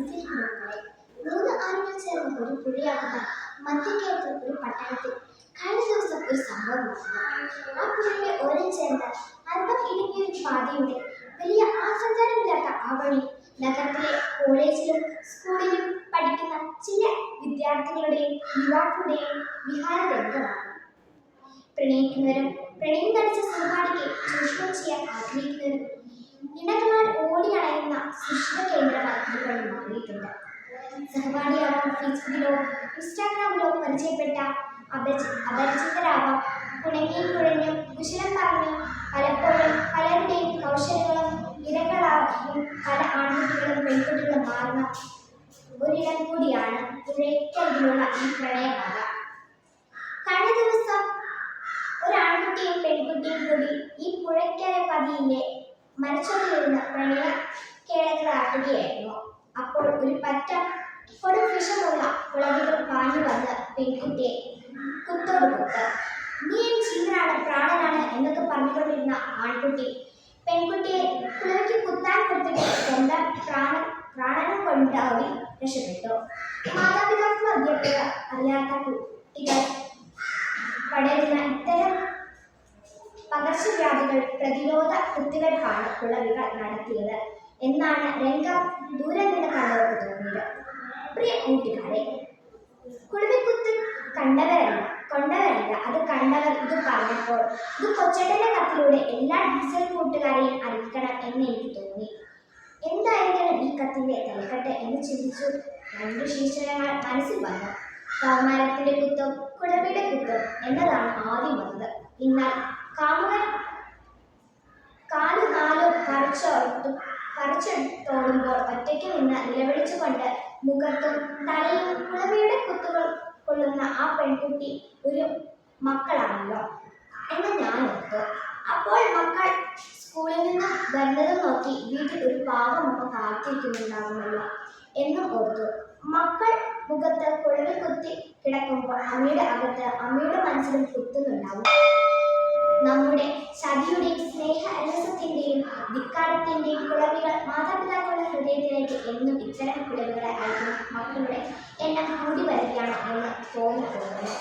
മൂന്ന് ആളുകൾ ചേർന്ന് ഒരു ഒരു പട്ടണത്തിൽ കഴിഞ്ഞ ദിവസം ഒരു സംഭവം നടന്നു ആ പുഴയുടെ ഓരം ചേർന്ന് അല്പം ഇടുങ്ങിയ ഒരു പാതയുടെ വലിയ ആസഞ്ചാരമില്ലാത്ത ആ നഗരത്തിലെ കോളേജിലും സ്കൂളിലും പഠിക്കുന്ന ചില വിദ്യാർത്ഥികളുടെയും യുവാക്കളുടെയും വിഹാര രംഗമാണ് പ്രണയിക്കുന്നവരും പ്രണയം തടിച്ച സഹപാഠിക്ക് ചൂഷണം ചെയ്യാൻ ആഗ്രഹിക്കുന്നവരും ഇണകളാൽ ഓടി അണയുന്ന സുഷിത കേന്ദ്രമായി ഇത് വഴി മാറിയിട്ടുണ്ട്. സഹപാഠിയാവാം ഫേസ്ബുക്കിലോ ഇൻസ്റ്റാഗ്രാമിലോ പരിചയപ്പെട്ട അപരിചി അപരിചിതരാവാം കുണങ്ങിയും കുഴഞ്ഞും കുശലം പറഞ്ഞും പലപ്പോഴും പലരുടെയും കൗശലങ്ങളും ഇരകളാകും പല ആൺകുട്ടികളും പെൺകുട്ടികളും മാറുന്ന ഒരിടം കൂടിയാണ് പുഴയ്ക്കരികിലുള്ള ഈ പ്രണയപാത കഴിഞ്ഞ ദിവസം ഒരു ആൺകുട്ടിയും പെൺകുട്ടിയും കൂടി ഈ പുഴയ്ക്കര പതിയിലെ മരച്ചോട്ടിലിരുന്ന് പ്രണയ കേളകളാട്ടുകയായിരുന്നു അപ്പോൾ ഒരു പറ്റ കൊടും വിഷമുള്ള കുളവികൾ പാഞ്ഞു വന്ന് പെൺകുട്ടിയെ കുത്തോട് കുത്ത്. നീ എൻ ജീവനാണ് പ്രാണനാണ് എന്നൊക്കെ പറഞ്ഞുകൊണ്ടിരുന്ന ആൺകുട്ടി പെൺകുട്ടിയെ കുളവിക്ക് കുത്താൻ കൊടുത്തിട്ട് സ്വന്തം പ്രാണ പ്രാണനം കൊണ്ടാടി രക്ഷപ്പെട്ടു. മാതാപിതാക്കൾ അധ്യാപകർ അറിയാത്ത കുട്ടികൾ പടരുന്ന ഇത്തരം പകർച്ചവ്യാധികൾ പ്രതിരോധ കുത്തിവയ്പ്പാണ് കുളവികൾ നടത്തിയത്. എന്നാണ് രംഗ ദൂരെ നിന്ന് കണ്ടവർക്ക് തോന്നിയത്. പ്രിയ കൂട്ടുകാരെ കുളവിക്കുത്ത് കണ്ടവരല്ല കൊണ്ടവരല്ല. അത് കണ്ടവർ ഇത് പറഞ്ഞപ്പോൾ ഇത് കൊച്ചേട്ടന്റെ കത്തിലൂടെ എല്ലാ ഡീസൽ കൂട്ടുകാരെയും അറിയിക്കണം എന്ന് എനിക്ക് തോന്നി. എന്തായിരിക്കണം ഈ കത്തിന്റെ തലക്കെട്ട് എന്ന് ചിന്തിച്ചു രണ്ട് ശീർഷകങ്ങൾ മനസ്സിൽ വന്നു. കൗമാരത്തിന്റെ കുത്തും കുളവിയുടെ കുത്തും എന്നതാണ് ആദ്യം വന്നത്. എന്നാൽ കാമുകൻ കാൽ നാലും പറിച്ചോർത്തും പറിച്ചെടുത്തോടുമ്പോൾ ഒറ്റയ്ക്ക് നിന്ന് നിലവിളിച്ചുകൊണ്ട് മുഖത്തും തലയും കുളവിയുടെ കുത്തുകൾ കൊള്ളുന്ന ആ പെൺകുട്ടി ഒരു മക്കളാണല്ലോ. എന്ന് ഞാൻ ഓർത്തു അപ്പോൾ മക്കൾ സ്കൂളിൽ നിന്ന് വരുന്നത് നോക്കി വീട്ടിൽ ഒരു പാവമൊക്കെ കാത്തിരിക്കുന്നുണ്ടാകുമല്ലോ എന്നും ഓർത്തു. മക്കൾ മുഖത്ത് കുഴലിൽ കുത്തി കിടക്കുമ്പോൾ അമ്മയുടെ അകത്ത് അമ്മയുടെ മനസ്സിലും കുത്തുന്നുണ്ടാവും. നമ്മുടെ ചതിയുടെയും സ്നേഹരസത്തിന്റെയും ധിക്കാരത്തിന്റെയും കുളവികൾ മാതാപിതാക്കളുടെ ഹൃദയത്തിലേക്ക് എന്നും ഇത്തരം കുളവികളെ അയക്കുന്ന മക്കളുടെ എണ്ണം കൂടി വരികയാണ് എന്ന് തോന്നിപ്പോകുന്നു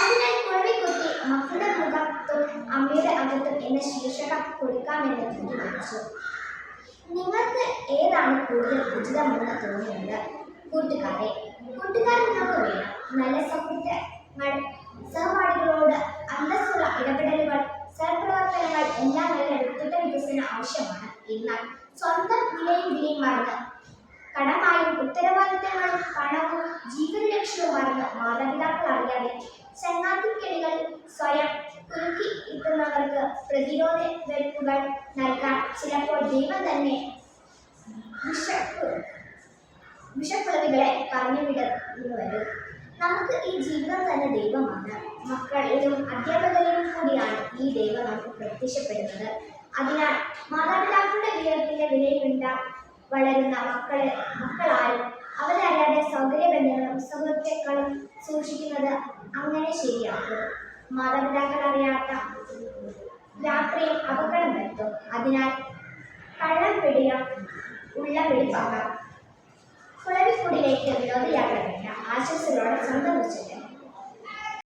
അതിനാൽ കുളവി കുത്തി മക്കളുടെ മുഖത്തും അമ്മയുടെ അകത്തും എന്ന ശീർഷകം കൊടുക്കാമെന്ന് തീരുമാനിച്ചു. നിങ്ങൾക്ക് ഏതാണ് കൂടുതൽ ഉചിതമെന്ന് തോന്നുന്നത്? കൂട്ടുകാരെ കൂട്ടുകാരൻ നമുക്ക് വേണം നല്ല സുഹൃത്തുക്കൾ സഹപാഠികളോട് അന്തസ്സുള്ള ഇടപെടലുകൾ ആവശ്യമാണ്. എന്നാൽ സ്വന്തം വിലയും വിലയും മറന്ന്. കടമായും ഉത്തരവാദിത്തങ്ങളും പണവും ജീവിത ലക്ഷ്യവും മറന്ന് മാതാപിതാക്കൾ അറിയാതെ ചങ്ങാത്തിക്കെണികൾ സ്വയം കുലുക്കി ഇട്ടുന്നവർക്ക് പ്രതിരോധ വെപ്പുകൾ നൽകാൻ ചിലപ്പോൾ ദൈവം തന്നെ വിഷപ്പ് വിഷപ്പുളവികളെ പറഞ്ഞു വിടുന്നു വരും നമുക്ക് ഈ ജീവിതം തന്നെ ദൈവമാണ്. മക്കളിലും അധ്യാപകരിലും കൂടിയാണ് ഈ ദൈവം നമുക്ക് പ്രത്യക്ഷപ്പെടുന്നത്. അതിനാൽ മാതാപിതാക്കളുടെ വിയോഗത്തിലെ വിലയിലുണ്ട വളരുന്ന മക്കളെ മക്കളാരും അവരല്ലാതെ സൗകര്യബന്ധങ്ങളും സുഹൃത്തുക്കളും സൂക്ഷിക്കുന്നത് അങ്ങനെ ശരിയാക്കും. മാതാപിതാക്കൾ അറിയാത്ത രാത്രി അപകടം വരുത്തും. അതിനാൽ കള്ളം പിടിയ ഉള്ള പിടിപ്പാക്കാം കുളവിക്കുടിയിലേക്ക് വിനോദയാത്ര ആശംസകളോടെ സ്വന്തം വെച്ചിട്ട്